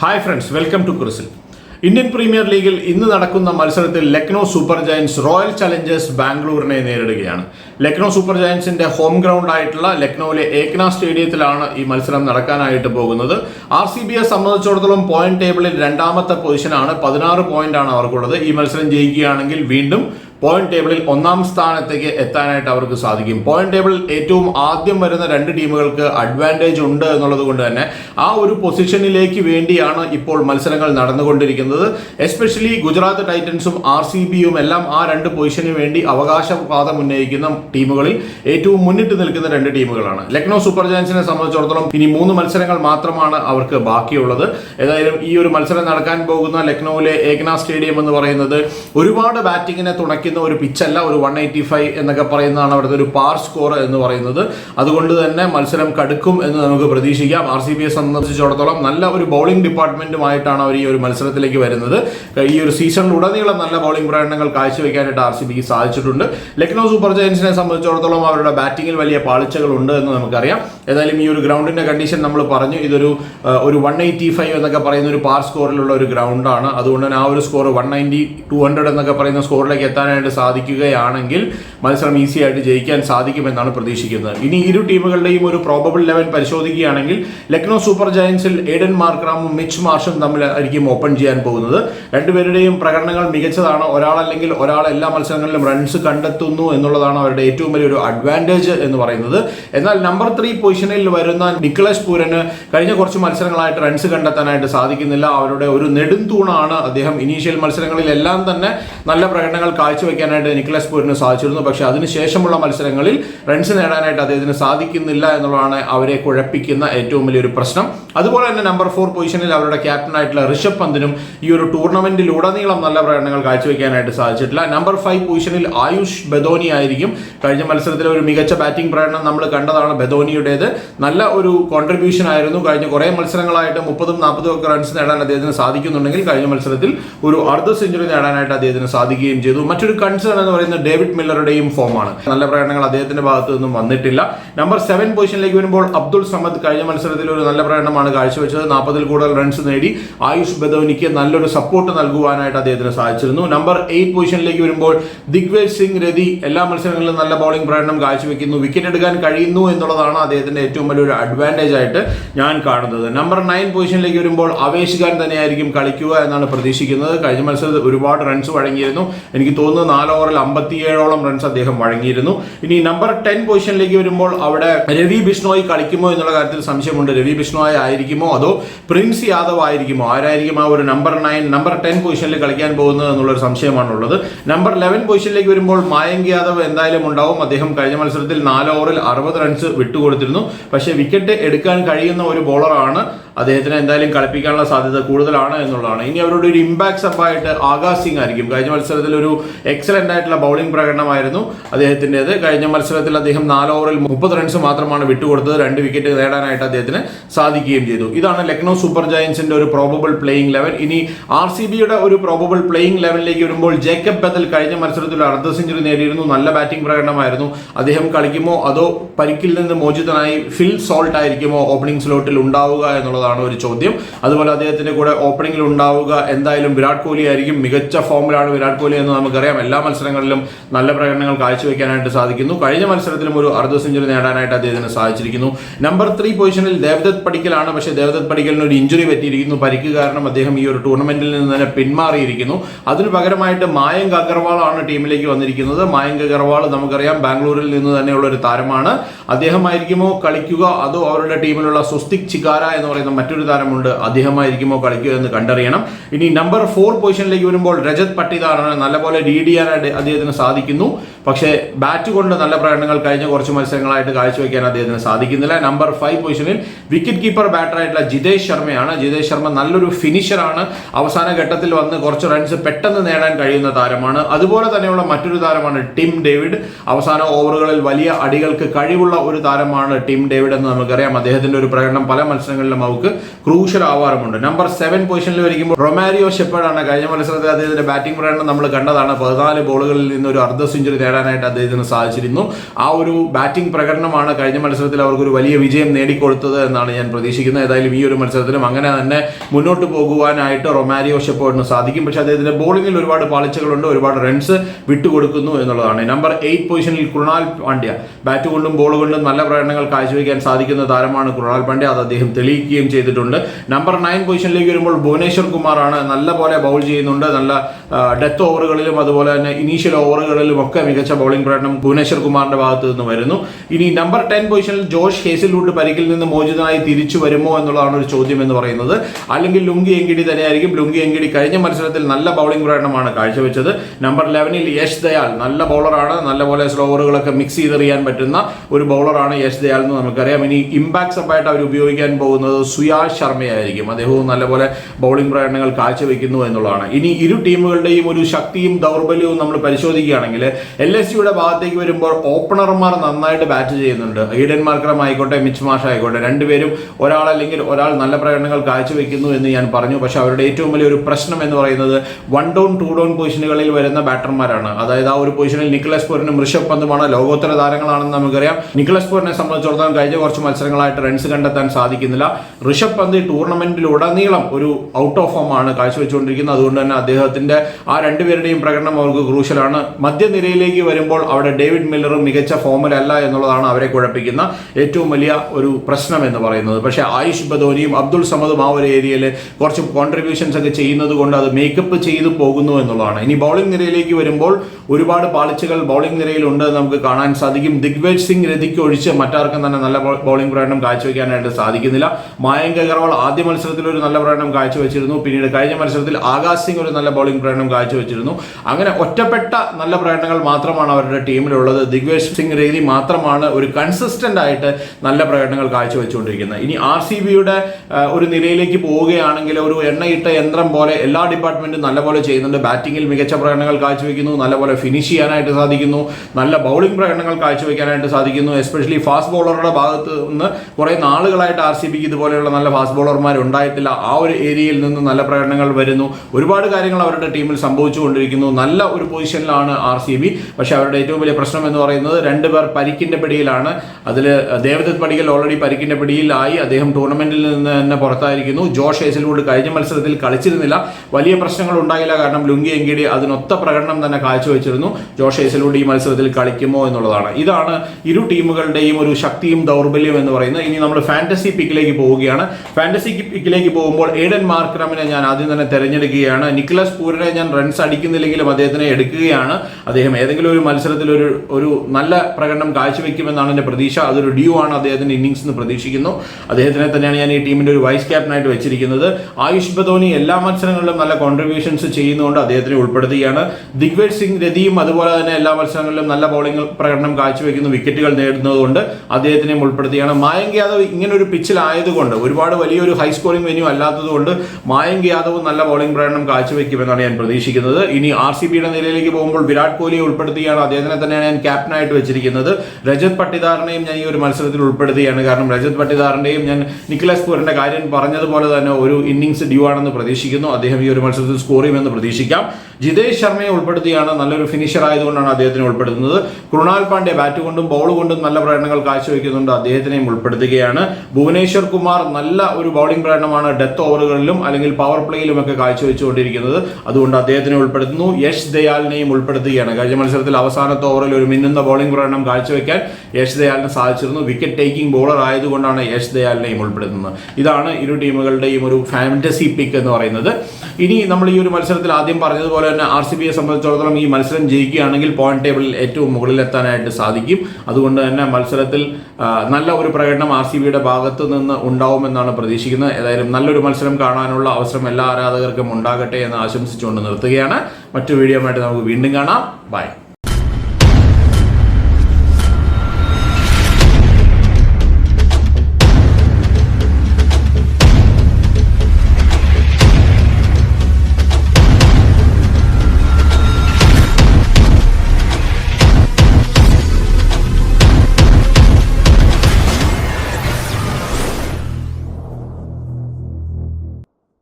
Hi friends welcome to ക്രിസിൽ Indian premier ലീഗിൽ ഇന്ന് നടക്കുന്ന മത്സരത്തിൽ Lucknow super giants royal challengers ബാംഗ്ലൂരിനെ നേരിടുകയാണ്. ലക്നോ സൂപ്പർ ജയൻസിന്റെ ഹോം ഗ്രൗണ്ട് ആയിട്ടുള്ള ലക്നൌവിലെ ഏക്ന സ്റ്റേഡിയത്തിലാണ് ഈ മത്സരം നടക്കാനായിട്ട് പോകുന്നത്. ആർ സി ബിയെ സംബന്ധിച്ചിടത്തോളം പോയിന്റ് ടേബിളിൽ രണ്ടാമത്തെ പൊസിഷനാണ് പതിനാറ് പോയിന്റ് ആണ് അവർക്കുള്ളത്. ഈ മത്സരം ജയിക്കുകയാണെങ്കിൽ വീണ്ടും പോയിന്റ് ടേബിളിൽ ഒന്നാം സ്ഥാനത്തേക്ക് എത്താനായിട്ട് അവർക്ക് സാധിക്കും. പോയിന്റ് ടേബിളിൽ ഏറ്റവും ആദ്യം വരുന്ന രണ്ട് ടീമുകൾക്ക് അഡ്വാന്റേജ് ഉണ്ട് എന്നുള്ളത് കൊണ്ട് തന്നെ ആ ഒരു പൊസിഷനിലേക്ക് വേണ്ടിയാണ് ഇപ്പോൾ മത്സരങ്ങൾ നടന്നുകൊണ്ടിരിക്കുന്നത്. എസ്പെഷ്യലി ഗുജറാത്ത് ടൈറ്റൻസും ആർ സി ബിയും എല്ലാം ആ രണ്ട് പൊസിഷന് വേണ്ടി അവകാശവാദം ഉന്നയിക്കുന്ന ടീമുകളിൽ ഏറ്റവും മുന്നിട്ട് നിൽക്കുന്ന രണ്ട് ടീമുകളാണ്. ലക്നോ സൂപ്പർ ജയൻസിനെ സംബന്ധിച്ചിടത്തോളം ഇനി മൂന്ന് മത്സരങ്ങൾ മാത്രമാണ് അവർക്ക് ബാക്കിയുള്ളത്. ഏതായാലും ഈ ഒരു മത്സരം നടക്കാൻ പോകുന്ന ലക്നൌവിലെ ഏകന സ്റ്റേഡിയം എന്ന് പറയുന്നത് ഒരുപാട് ബാറ്റിങ്ങിനെ തുണയ്ക്കുന്ന ഒരു പിച്ചല്ല ഒരു വൺ എയ്റ്റി ഫൈവ് എന്നൊക്കെ പറയുന്നതാണ് അവിടുത്തെ ഒരു പാർ സ്കോർ എന്ന് പറയുന്നത്. അതുകൊണ്ട് തന്നെ മത്സരം കടുക്കും എന്ന് നമുക്ക് പ്രതീക്ഷിക്കാം. ആർ സി ബിയെ സംബന്ധിച്ചിടത്തോളം നല്ല ഒരു ബൗളിംഗ് ഡിപ്പാർട്ട്മെന്റുമായിട്ടാണ് അവർ ഈ ഒരു മത്സരത്തിലേക്ക് വരുന്നത്. ഈ ഒരു സീസണിലുടനീളം നല്ല ബൗളിംഗ് പ്രകടനങ്ങൾ കാഴ്ചവെക്കാനായിട്ട് ആർ സി ബിക്ക് സാധിച്ചിട്ടുണ്ട്. ലക്നോ സൂപ്പർ ജയൻസിനെ സംബന്ധിച്ചിടത്തോളം അവരുടെ ബാറ്റിംഗിൽ വലിയ പാളിച്ചകൾ ഉണ്ട് എന്ന് നമുക്കറിയാം. ഏതായാലും ഈ ഒരു ഗ്രൗണ്ടിന്റെ കണ്ടീഷൻ നമ്മൾ പറഞ്ഞു. ഇതൊരു ഒരു വൺ എയ്റ്റി ഫൈവ് എന്നൊക്കെ പറയുന്ന ഒരു പാർ സ്കോറിലുള്ള ഒരു ഗ്രൗണ്ടാണ് അതുകൊണ്ട് തന്നെ ആ ഒരു score one ninety two hundred എന്നൊക്കെ പറയുന്ന സ്കോറിലേക്ക് എത്താനായിട്ട് സാധിക്കുകയാണെങ്കിൽ മത്സരം ഈസി ആയിട്ട് ജയിക്കാൻ സാധിക്കുമെന്നാണ് പ്രതീക്ഷിക്കുന്നത്. ഇനി ഇരു ടീമുകളുടെയും ഒരു പ്രോബബിൾ ലെവൻ പരിശോധിക്കുകയാണെങ്കിൽ ലക്നോ സൂപ്പർ ജയൻസിൽ ഏഡൻ മാർക്രാമും മിച്ച് മാർഷും തമ്മിലായിരിക്കും ഓപ്പൺ ചെയ്യാൻ പോകുന്നത്. രണ്ടുപേരുടെയും പ്രകടനങ്ങൾ മികച്ചതാണ്. ഒരാളല്ലെങ്കിൽ ഒരാൾ എല്ലാ മത്സരങ്ങളിലും റൺസ് കണ്ടെത്തുന്നു എന്നുള്ളതാണ് അവരുടെ ഏറ്റവും വലിയൊരു അഡ്വാന്റേജ് എന്ന് പറയുന്നത്. എന്നാൽ നമ്പർ ത്രീ പൊസിഷനിൽ വരുന്ന നിക്കലസ് പൂരന് കഴിഞ്ഞ കുറച്ച് മത്സരങ്ങളായിട്ട് റൺസ് കണ്ടെത്താനായിട്ട് സാധിക്കുന്നില്ല. അവരുടെ ഒരു നെടുംതൂണാണ് അദ്ദേഹം ഇനീഷ്യൽ മത്സരങ്ങളിലെല്ലാം തന്നെ നല്ല പ്രകടനങ്ങൾ കാഴ്ചവെക്കാനായിട്ട് നിക്കലസ് പോരിന് സാധിച്ചിരുന്നു. പക്ഷേ അതിനുശേഷമുള്ള മത്സരങ്ങളിൽ റൺസ് നേടാനായിട്ട് അദ്ദേഹത്തിന് സാധിക്കുന്നില്ല എന്നുള്ളതാണ് അവരെ കുഴപ്പിക്കുന്ന ഏറ്റവും വലിയൊരു പ്രശ്നം. അതുപോലെ തന്നെ നമ്പർ ഫോർ പൊസിഷനിൽ അവരുടെ ക്യാപ്റ്റൻ ആയിട്ടുള്ള ഋഷഭ് പന്തിനും ഈ ഒരു ടൂർണമെന്റിലുടനീളം നല്ല പ്രകടനങ്ങൾ കാഴ്ചവെക്കാനായിട്ട് സാധിച്ചിട്ടില്ല. നമ്പർ ഫൈവ് പൊസിഷനിൽ ആയുഷ് ബദോനി ആയിരിക്കും. കഴിഞ്ഞ മത്സരത്തിലെ ഒരു മികച്ച ബാറ്റിംഗ് പ്രകടനം നമ്മൾ കണ്ടതാണ് ബദോനിയുടേത്. നല്ല ഒരു കോൺട്രിബ്യൂഷൻ ആയിരുന്നു. കഴിഞ്ഞ കുറേ മത്സരങ്ങളായിട്ട് മുപ്പതും നാൽപ്പതും ഒക്കെ റൺസ് നേടാൻ അദ്ദേഹത്തിന് സാധിക്കുന്നുണ്ടെങ്കിൽ കഴിഞ്ഞ മത്സരത്തിൽ ഒരു അർദ്ധ സെഞ്ചുറി നേടാനായിട്ട് അദ്ദേഹത്തിന് സാധിക്കുകയും ചെയ്തു. മറ്റൊരു കൺസേൺ എന്ന് പറയുന്നത് ഡേവിഡ് മില്ലറുടെയും ഫോമാണ് നല്ല പ്രകടനങ്ങൾ അദ്ദേഹത്തിന്റെ ഭാഗത്തു നിന്നും വന്നിട്ടില്ല. നമ്പർ സെവൻ പൊസിഷനിലേക്ക് വരുമ്പോൾ അബ്ദുൾ സമദ് കഴിഞ്ഞ മത്സരത്തിൽ ഒരു നല്ല പ്രകടനമാണ് കാഴ്ചവെച്ചത്. നാൽപ്പതിൽ കൂടുതൽ റൺസ് നേടി. ആയുഷ് ബദോനിക്ക് നല്ലൊരു സപ്പോർട്ട് നൽകുവാനായിട്ട് അദ്ദേഹത്തിന് സാധിച്ചിരുന്നു. നമ്പർ എയ്റ്റ് പൊസിഷനിലേക്ക് വരുമ്പോൾ ദിഗ്വേജ് സിംഗ് രതി എല്ലാ മത്സരങ്ങളിലും നല്ല ബൗളിംഗ് പ്രകടനം കാഴ്ചവെക്കുന്നു. വിക്കറ്റ് എടുക്കാൻ കഴിയുന്നു എന്നുള്ളതാണ് അദ്ദേഹത്തിന്റെ ഏറ്റവും വലിയൊരു അഡ്വാന്റേജ് ആയിട്ട് ഞാൻ കാണുന്നത്. നമ്പർ നയൻ പൊസിഷനിലേക്ക് വരുമ്പോൾ ഖാൻ തന്നെയായിരിക്കും കളിക്കുക എന്നാണ് പ്രതീക്ഷിക്കുന്നത്. കഴിഞ്ഞ മത്സരത്തിൽ ഒരുപാട് റൺസ് വഴങ്ങിയിരുന്നു. എനിക്ക് തോന്നുന്നു നാല് ഓവറിൽ അമ്പത്തിയേഴോളം റൺസ് അദ്ദേഹം വഴങ്ങിയിരുന്നു. ഇനി നമ്പർ ടെൻ പൊസിഷനിലേക്ക് വരുമ്പോൾ അവിടെ രവി ബിഷ്ണോയ് കളിക്കുമോ എന്നുള്ള കാര്യത്തിൽ സംശയമുണ്ട്. രവി ബിഷ്ണോയ് ആയിരിക്കുമോ അതോ പ്രിൻസ് യാദവ് ആയിരിക്കുമോ? ആരായിരിക്കും ആ ഒരു നമ്പർ നയൻ നമ്പർ ടെൻ പൊസിഷനിൽ കളിക്കാൻ പോകുന്നത് എന്നുള്ളൊരു സംശയമാണുള്ളത്. നമ്പർ ലെവൻ പൊസിഷനിലേക്ക് വരുമ്പോൾ മായങ്ക് യാദവ് എന്തായാലും ഉണ്ടാവും. അദ്ദേഹം കഴിഞ്ഞ മത്സരത്തിൽ നാല് ഓവറിൽ അറുപത് റൺസ് വിട്ടുകൊടുത്തിരുന്നു. പക്ഷേ വിക്കറ്റ് എടുക്കാൻ കഴിയുന്ന ഒരു ബോളറാണ് അദ്ദേഹത്തിന് എന്തായാലും കളിപ്പിക്കാനുള്ള സാധ്യത കൂടുതലാണ് എന്നുള്ളതാണ്. ഇനി അവരുടെ ഒരു ഇമ്പാക്ട് സബായിട്ട് ആകാശ് സിംഗ് ആയിരിക്കും. കഴിഞ്ഞ മത്സരത്തിൽ ഒരു എക്സലന്റ് ആയിട്ടുള്ള ബൗളിംഗ് പ്രകടനമായിരുന്നു അദ്ദേഹത്തിന്റെത്. കഴിഞ്ഞ മത്സരത്തിൽ അദ്ദേഹം നാല് ഓവറിൽ മുപ്പത് റൺസ് മാത്രമാണ് വിട്ടുകൊടുത്തത്. രണ്ട് വിക്കറ്റ് നേടാനായിട്ട് അദ്ദേഹത്തിന് സാധിക്കുകയും ചെയ്തു. ഇതാണ് ലക്നൗ സൂപ്പർ ജയൻസിന്റെ ഒരു പ്രോബബിൾ പ്ലേയിങ് ലെവൽ ഇനി ആർ സി ബിയുടെ ഒരു പ്രോബബിൾ പ്ലേയിങ് ലെവലിലേക്ക് വരുമ്പോൾ ജേക്കബ് ബദൽ കഴിഞ്ഞ മത്സരത്തിൽ അർദ്ധ സെഞ്ചുറി നേടിയിരുന്നു. നല്ല ബാറ്റിംഗ് പ്രകടനമായിരുന്നു. അദ്ദേഹം കളിക്കുമോ? അതോ പരിക്കിൽ നിന്ന് മോചിതനായി ഫിൽ സോൾട്ട് ആയിരിക്കുമോ? ഓപ്പണിംഗ് സ്ലോട്ടിൽ ഉണ്ടാവുക എന്നുള്ളതാണ് ഒരു ചോദ്യം. അതുപോലെ അദ്ദേഹത്തിന്റെ കൂടെ ഓപ്പണിംഗിൽ ഉണ്ടാവുക എന്തായാലും വിരാട് കോഹ്ലി ആയിരിക്കും മികച്ച ഫോമിലാണ് വിരാട് കോഹ്ലി എന്ന് നമുക്കറിയാം. എല്ലാ മത്സരങ്ങളിലും നല്ല പ്രകടനങ്ങൾ കാഴ്ചവെക്കാനായിട്ട് സാധിക്കുന്നു. കഴിഞ്ഞ മത്സരത്തിലും ഒരു അർദ്ധ സെഞ്ചുറി നേടാനായിട്ട് അദ്ദേഹത്തിന് സാധിച്ചിരിക്കുന്നു. നമ്പർ ത്രീ പൊസിഷനിൽ ദേവദത്ത് പടിക്കലാണ്. പക്ഷേ ദേവദത്ത് പടിക്കലിന് ഒരു ഇഞ്ചുറി പറ്റിയിരിക്കുന്നു. പരിക്ക് കാരണം അദ്ദേഹം ഈ ഒരു ടൂർണമെന്റിൽ നിന്ന് തന്നെ പിന്മാറിയിരിക്കുന്നു. അതിന് പകരമായിട്ട് മായങ്ക് ആണ് ടീമിലേക്ക് വന്നിരിക്കുന്നത്. മായങ്ക് അഗർവാൾ നമുക്കറിയാം ബാംഗ്ലൂരിൽ നിന്ന് തന്നെയുള്ള ഒരു താരമാണ്. അദ്ദേഹമായിരിക്കുമോ കളിക്കുക അതോ അവരുടെ ടീമിലുള്ള സുസ്തിക് ചികാര എന്ന് പറയുന്ന മറ്റൊരു താരമുണ്ട്. അദ്ദേഹമായിരിക്കുമോ കളിക്കുക എന്ന് കണ്ടറിയണം. ഇനി നമ്പർ ഫോർ പൊസിഷനിലേക്ക് വരുമ്പോൾ രജത് പട്ടിദാറാണ്. നല്ലപോലെ ലീഡ് ചെയ്യാനായിട്ട് അദ്ദേഹത്തിന് സാധിക്കുന്നു. പക്ഷേ ബാറ്റ് കൊണ്ട് നല്ല പ്രകടനങ്ങൾ കഴിഞ്ഞ കുറച്ച് മത്സരങ്ങളായിട്ട് കാഴ്ചവെക്കാൻ അദ്ദേഹത്തിന് സാധിക്കുന്നില്ല. നമ്പർ ഫൈവ് പൊസിഷനിൽ വിക്കറ്റ് കീപ്പർ ബാറ്ററായിട്ടുള്ള ജിതേഷ് ശർമ്മയാണ്. ജിതേഷ് ശർമ്മ നല്ലൊരു ഫിനിഷറാണ് അവസാന ഘട്ടത്തിൽ വന്ന് കുറച്ച് റൺസ് പെട്ടെന്ന് നേടാൻ കഴിയുന്ന താരമാണ്. അതുപോലെ തന്നെയുള്ള മറ്റൊരു താരമാണ് ടിം ഡേവിഡ്. അവസാന ഓവറുകളിൽ വലിയ അടികൾക്ക് കഴിവുള്ള ഒരു താരമാണ് ടിം ഡേവിഡ് എന്ന് നമുക്കറിയാം. അദ്ദേഹത്തിന്റെ ഒരു പ്രകടനം പല മത്സരങ്ങളിലും നമുക്ക് നമുക്ക് ക്രൂഷ്യൽ ആവാറുമുണ്ട്. നമ്പർ സെവൻ പൊസിഷനിൽ വരിക്കുമ്പോൾ റൊമാരിയോ ഷെപ്പേഡാണ് കഴിഞ്ഞ മത്സരത്തിൽ അദ്ദേഹത്തിന്റെ ബാറ്റിംഗ് പ്രകടനം നമ്മൾ കണ്ടതാണ്. പതിനാല് ബോളുകളിൽ നിന്ന് ഒരു അർദ്ധ സെഞ്ചുറി നേടാനായിട്ട് അദ്ദേഹത്തിന് സാധിച്ചിരുന്നു. ആ ഒരു ബാറ്റിംഗ് പ്രകടനമാണ് കഴിഞ്ഞ മത്സരത്തിൽ അവർക്ക് ഒരു വലിയ വിജയം നേടിക്കൊടുത്തത് എന്നാണ് ഞാൻ പ്രതീക്ഷിക്കുന്നത്. ഏതായാലും ഈ ഒരു മത്സരത്തിലും അങ്ങനെ തന്നെ മുന്നോട്ട് പോകുവാനായിട്ട് റൊമാരിയോ ഷെപ്പേഡിന് സാധിക്കും. പക്ഷേ അദ്ദേഹത്തിന്റെ ബോളിംഗിൽ ഒരുപാട് പാളിച്ചകളുണ്ട് ഒരുപാട് റൺസ് വിട്ടുകൊടുക്കുന്നു എന്നുള്ളതാണ്. നമ്പർ എയ്റ്റ് പൊസിഷനിൽ കൃണാൽ പാണ്ഡ്യ. ബാറ്റ് കൊണ്ടും ബോൾ കൊണ്ടും നല്ല പ്രകടനങ്ങൾ കാഴ്ചവെക്കാൻ സാധിക്കുന്ന താരമാണ് കൃണാൽ പാണ്ഡ്യ. അത് അദ്ദേഹം തെളിയിക്കുകയും ചെയ്തിട്ടുണ്ട്. നമ്പർ നയൻ പൊസിഷനിലേക്ക് വരുമ്പോൾ ഭുവനേശ്വർ കുമാറാണ് നല്ല പോലെ ബൗൾ ചെയ്യുന്നുണ്ട്. നല്ല ഡെത്ത് ഓവറുകളിലും അതുപോലെ തന്നെ ഇനീഷ്യൽ ഓവറുകളിലും ഒക്കെ മികച്ച ബൗളിംഗ് പ്രകടനം ഭുവനേശ്വർ കുമാറിന്റെ ഭാഗത്ത് നിന്ന് വരുന്നു. ഇനി നമ്പർ ടെൻ പൊസിഷനിൽ ജോഷ് ഹേസിൽവുഡ് പരിക്കിൽ നിന്ന് മോചിതനായി തിരിച്ചു വരുമോ എന്നുള്ളതാണ് ഒരു ചോദ്യം എന്ന് പറയുന്നത്. അല്ലെങ്കിൽ ലുങ്കി എങ്കിടി തന്നെയായിരിക്കും. ലുങ്കി എങ്കിടി കഴിഞ്ഞ മത്സരത്തിൽ നല്ല ബൗളിംഗ് പ്രകടനമാണ് കാഴ്ചവെച്ചത്. നമ്പർ ലെവനിൽ യശ് ദയാൽ നല്ല ബൗളറാണ് നല്ല പോലെ സ്ലോവറുകളൊക്കെ മിക്സ് ചെയ്തെറിയാൻ പറ്റുന്ന ഒരു ബൗളറാണ് യശ് ദയാൽ എന്ന് നമുക്കറിയാം. ഇനി ഇമ്പാക്ട് സബായിട്ട് അവർ ഉപയോഗിക്കാൻ പോകുന്നത് സുയാഷ് ശർമ്മയായിരിക്കും. അദ്ദേഹവും നല്ലപോലെ ബൗളിംഗ് പ്രകടനങ്ങൾ കാഴ്ചവെക്കുന്നു എന്നുള്ളതാണ്. ഇനി ഇരു ടീമുകളുടെയും ഒരു ശക്തിയും ദൗർബല്യവും നമ്മൾ പരിശോധിക്കുകയാണെങ്കിൽ എൽ എസ് സിയുടെ ഭാഗത്തേക്ക് വരുമ്പോൾ ഓപ്പണർമാർ നന്നായിട്ട് ബാറ്റ് ചെയ്യുന്നുണ്ട്. ഈഡൻ മാർക്കറം ആയിക്കോട്ടെ മിച്ച് മാഷ് ആയിക്കോട്ടെ രണ്ടുപേരും ഒരാൾ അല്ലെങ്കിൽ ഒരാൾ നല്ല പ്രകടനങ്ങൾ കാഴ്ചവെക്കുന്നു എന്ന് ഞാൻ പറഞ്ഞു. പക്ഷേ അവരുടെ ഏറ്റവും വലിയ ഒരു പ്രശ്നം എന്ന് പറയുന്നത് വൺ ഡൗൺ ടു ഡൗൺ പൊസിഷനുകളിൽ വരുന്ന ബാറ്റർമാരാണ് അതായത് ആ ഒരു പൊസിഷനിൽ നിക്കലസ് പൂരിനും ഋഷഭ് പന്തുമാണ് ലോകോത്തര താരങ്ങളാണെന്ന് നമുക്കറിയാം. നിക്കലസ് പൂരിനെ സംബന്ധിച്ചിടത്തോളം കഴിഞ്ഞ കുറച്ച് മത്സരങ്ങളായിട്ട് റൺസ് കണ്ടെത്താൻ സാധിക്കുന്നില്ല. ഋഷഭ് പന്ത് ടൂർണമെന്റിലുടനീളം ഒരു ഔട്ട് ഓഫ് ഫോം ആണ് കാഴ്ചവെച്ചുകൊണ്ടിരിക്കുന്നത്. അതുകൊണ്ട് തന്നെ അദ്ദേഹത്തിന്റെ ആ രണ്ടുപേരുടെയും പ്രകടനം അവർക്ക് ക്രൂഷ്യലാണ് മധ്യനിരയിലേക്ക് വരുമ്പോൾ അവിടെ ഡേവിഡ് മില്ലറും മികച്ച ഫോമിലല്ല എന്നുള്ളതാണ് അവരെ കുഴപ്പിക്കുന്ന ഏറ്റവും വലിയ ഒരു പ്രശ്നം എന്ന് പറയുന്നത്. പക്ഷേ ആയുഷ് ബദോനിയും അബ്ദുൾ സമദും ആ ഒരു ഏരിയയിൽ കുറച്ച് കോൺട്രിബ്യൂഷൻസ് ഒക്കെ ചെയ്യുന്നത് കൊണ്ട് അത് മേക്കപ്പ് ചെയ്തു പോകുന്നു എന്നുള്ളതാണ്. ഇനി ബൗളിംഗ് നിരയിലേക്ക് വരുമ്പോൾ ഒരുപാട് പാളിച്ചകൾ ബൗളിംഗ് നിരയിലുണ്ട് നമുക്ക് കാണാൻ സാധിക്കും. ദിഗ്വേജ് സിംഗ് രതിക്ക് ഒഴിച്ച് മറ്റാർക്കും തന്നെ നല്ല ബൗളിംഗ് പ്രകടനം കാഴ്ചവെക്കാനായിട്ട് സാധിക്കുന്നില്ല. മായങ്ക് അഗർവാൾ ആദ്യ മത്സരത്തിൽ ഒരു നല്ല പ്രകടനം കാഴ്ചവെച്ചിരുന്നു. പിന്നീട് കഴിഞ്ഞ മത്സരത്തിൽ ആകാശ് സിംഗ് ഒരു നല്ല ബൗളിംഗ് പ്രകടനം കാഴ്ചവെച്ചിരുന്നു. അങ്ങനെ ഒറ്റപ്പെട്ട നല്ല പ്രകടനങ്ങൾ മാത്രമാണ് അവരുടെ ടീമിലുള്ളത്. ദിഗ്വേഷ് സിംഗ് രീതി മാത്രമാണ് ഒരു കൺസിസ്റ്റന്റ് ആയിട്ട് നല്ല പ്രകടനങ്ങൾ കാഴ്ചവെച്ചുകൊണ്ടിരിക്കുന്നത്. ഇനി ആർ സി ബിയുടെ ഒരു നിലയിലേക്ക് പോവുകയാണെങ്കിൽ ഒരു എണ്ണയിട്ട യന്ത്രം പോലെ എല്ലാ ഡിപ്പാർട്ട്മെന്റും നല്ലപോലെ ചെയ്യുന്നുണ്ട്. ബാറ്റിംഗിൽ മികച്ച പ്രകടനങ്ങൾ കാഴ്ചവെക്കുന്നു. നല്ലപോലെ ഫിനിഷ് ചെയ്യാനായിട്ട് സാധിക്കുന്നു. നല്ല ബൗളിംഗ് പ്രകടനങ്ങൾ കാഴ്ചവെക്കാനായിട്ട് സാധിക്കുന്നു. എസ്പെഷ്യലി ഫാസ്റ്റ് ബോളറുടെ ഭാഗത്ത് നിന്ന് കുറെ നാളുകളായിട്ട് ആർ സി ബിക്ക് ഇതുപോലെയുള്ള നല്ല ഫാസ്റ്റ് ബോളർമാർ ഉണ്ടായിട്ടില്ല. ആ ഒരു ഏരിയയിൽ നിന്ന് നല്ല പ്രകടനങ്ങൾ വരുന്നു. ഒരുപാട് കാര്യങ്ങൾ അവരുടെ ടീമിൽ സംഭവിച്ചുകൊണ്ടിരിക്കുന്നു. നല്ല ഒരു പൊസിഷനിലാണ് ആർ സി ബി. പക്ഷെ അവരുടെ ഏറ്റവും വലിയ പ്രശ്നം എന്ന് പറയുന്നത് രണ്ട് പേർ പരിക്കിന്റെ പിടിയിലാണ്. അതിൽ ദേവദത്ത് പടികൽ ഓൾറെഡി പരിക്കിന്റെ പിടിയിലായി. അദ്ദേഹം ടൂർണമെന്റിൽ നിന്ന് തന്നെ പുറത്തായിരിക്കുന്നു. ജോഷ് ഏസിൽവുഡ് കഴിഞ്ഞ മത്സരത്തിൽ കളിച്ചിരുന്നില്ല. വലിയ പ്രശ്നങ്ങൾ ഉണ്ടായില്ല. കാരണം ലുങ്കി എങ്കിടി അതിനൊത്ത പ്രകടനം തന്നെ കാഴ്ചവെച്ചിരുന്നു. ജോഷ് ഏസിൽവുഡ് ഈ മത്സരത്തിൽ കളിക്കുമോ എന്നുള്ളതാണ്. ഇതാണ് ഇരു ടീമുകളുടെയും ഒരു ശക്തിയും ദൗർബല്യം എന്ന് പറയുന്നത്. ഇനി നമ്മൾ ഫാന്റസി പിക്കിലേക്ക് പോവുകയാണ്. ഫാന്റസി കിക്കിലേക്ക് പോകുമ്പോൾ ഏഡൻ മാർക്രമിനെ ഞാൻ ആദ്യം തന്നെ തിരഞ്ഞെടുക്കുകയാണ്. നിക്കലസ് പൂരിനെ ഞാൻ റൺസ് അടിക്കുന്നില്ലെങ്കിലും അദ്ദേഹത്തിനെ എടുക്കുകയാണ്. അദ്ദേഹം ഏതെങ്കിലും ഒരു മത്സരത്തിൽ ഒരു ഒരു നല്ല പ്രകടനം കാഴ്ചവെക്കുമെന്നാണ് എന്റെ പ്രതീക്ഷ. അതൊരു ഡ്യൂ ആണ് അദ്ദേഹത്തിന്റെ ഇന്നിങ്സ് എന്ന് പ്രതീക്ഷിക്കുന്നു. അദ്ദേഹത്തിനെ തന്നെയാണ് ഞാൻ ഈ ടീമിന്റെ ഒരു വൈസ് ക്യാപ്റ്റനായിട്ട് വെച്ചിരിക്കുന്നത്. ആയുഷ് ബദോനി എല്ലാ മത്സരങ്ങളിലും നല്ല കോൺട്രിബ്യൂഷൻസ് ചെയ്യുന്നതുകൊണ്ട് അദ്ദേഹത്തിനെ ഉൾപ്പെടുത്തുകയാണ്. ദിഗ്വേജ് സിംഗ് രതിയും അതുപോലെ തന്നെ എല്ലാ മത്സരങ്ങളിലും നല്ല ബോളിംഗ് പ്രകടനം കാഴ്ചവെക്കുന്നു വിക്കറ്റുകൾ നേടുന്നതുകൊണ്ട് അദ്ദേഹത്തിനെയും ഉൾപ്പെടുത്തുകയാണ്. മായങ്ക് യാദവ് ഇങ്ങനെ ഒരു പിച്ചിലായതുകൊണ്ട് ഒരുപാട് വലിയൊരു ഹൈ സ്കോറിംഗ് വെന്യൂ അല്ലാത്തതുകൊണ്ട് മായങ്ക് യാദവ് നല്ല ബോളിംഗ് പ്രകടനം കാഴ്ചവെക്കുമെന്നാണ് ഞാൻ പ്രതീക്ഷിക്കുന്നത്. ഇനി ആർ സി ബിയുടെ നിലയിലേക്ക് പോകുമ്പോൾ വിരാട് കോഹ്ലിയെ ഉൾപ്പെടുത്തിയാണ് അദ്ദേഹത്തിനെ തന്നെയാണ് ഞാൻ ക്യാപ്റ്റനായിട്ട് വെച്ചിരിക്കുന്നത്. രജത് പട്ടിദാറിനെയും ഞാൻ ഈ ഒരു മത്സരത്തിൽ ഉൾപ്പെടുത്തുകയാണ് കാരണം രജത് പട്ടിദാറിന്റെയും ഞാൻ നിക്കലസ് പൂരിന്റെ കാര്യം പറഞ്ഞതുപോലെ തന്നെ ഒരു ഇന്നിങ്സ് ഡ്യൂ ആണെന്ന് പ്രതീക്ഷിക്കുന്നു. അദ്ദേഹം ഈ ഒരു മത്സരത്തിൽ സ്കോർ ചെയ്യുമെന്ന് പ്രതീക്ഷിക്കാം. ജിതേഷ് ശർമ്മയെ ഉൾപ്പെടുത്തിയാണ് നല്ലൊരു ഫിനിഷർ ആയതുകൊണ്ടാണ് അദ്ദേഹത്തിനെ ഉൾപ്പെടുത്തുന്നത്. കൃണാൽ പാണ്ഡ്യ ബാറ്റ് കൊണ്ടും ബോൾ കൊണ്ടും നല്ല പ്രകടനങ്ങൾ കാഴ്ചവെക്കുന്നുണ്ട്. അദ്ദേഹത്തിനെയും ഉൾപ്പെടുത്തുകയാണ്. ഭുവനേശ്വർ കുമാർ നല്ല ഒരു ബൗളിംഗ് പ്രകടനമാണ് ഡെത്ത് ഓവറുകളിലും അല്ലെങ്കിൽ പവർ പ്ലേയിലും ഒക്കെ കാഴ്ചവെച്ചുകൊണ്ടിരിക്കുന്നത്. അതുകൊണ്ട് അദ്ദേഹത്തിനെ ഉൾപ്പെടുത്തുന്നു. യശ് ദയാലിനെയും ഉൾപ്പെടുത്തുകയാണ്. കഴിഞ്ഞ മത്സരത്തിൽ അവസാനത്തെ ഓവറിൽ ഒരു മിന്നുന്ന ബൗളിംഗ് പ്രകടനം കാഴ്ചവെക്കാൻ യശ് ദയാലിന് സാധിച്ചിരുന്നു. വിക്കറ്റ് ടേക്കിംഗ് ബോളർ ആയതുകൊണ്ടാണ് യശ് ദയാലിനെയും ഉൾപ്പെടുത്തുന്നത്. ഇതാണ് ഇരു ടീമുകളുടെയും ഒരു ഫാന്റസി പിക്ക് എന്ന് പറയുന്നത്. ഇനി നമ്മൾ ഈ ഒരു മത്സരത്തിൽ ആദ്യം പറഞ്ഞതുപോലെ തന്നെ ആർ സി ബിയെ സംബന്ധിച്ചിടത്തോളം ഈ മത്സരം ജയിക്കുകയാണെങ്കിൽ പോയിന്റ് ടേബിളിൽ ഏറ്റവും മുകളിലെത്താനായിട്ട് സാധിക്കും. അതുകൊണ്ട് തന്നെ മത്സരത്തിൽ നല്ല ഒരു പ്രകടനം ആർ സി ബിയുടെ ഭാഗത്ത് നിന്ന് ഉണ്ടാവുമെന്നാണ് പ്രതീക്ഷിക്കുന്നത്. ഏതായാലും നല്ലൊരു മത്സരം കാണാനുള്ള അവസരം എല്ലാ ആരാധകർക്കും ഉണ്ടാകട്ടെ എന്ന് ആശംസിച്ചുകൊണ്ട് നിർത്തുകയാണ്. മറ്റു വീഡിയോ നമുക്ക് വീണ്ടും കാണാം. ബൈ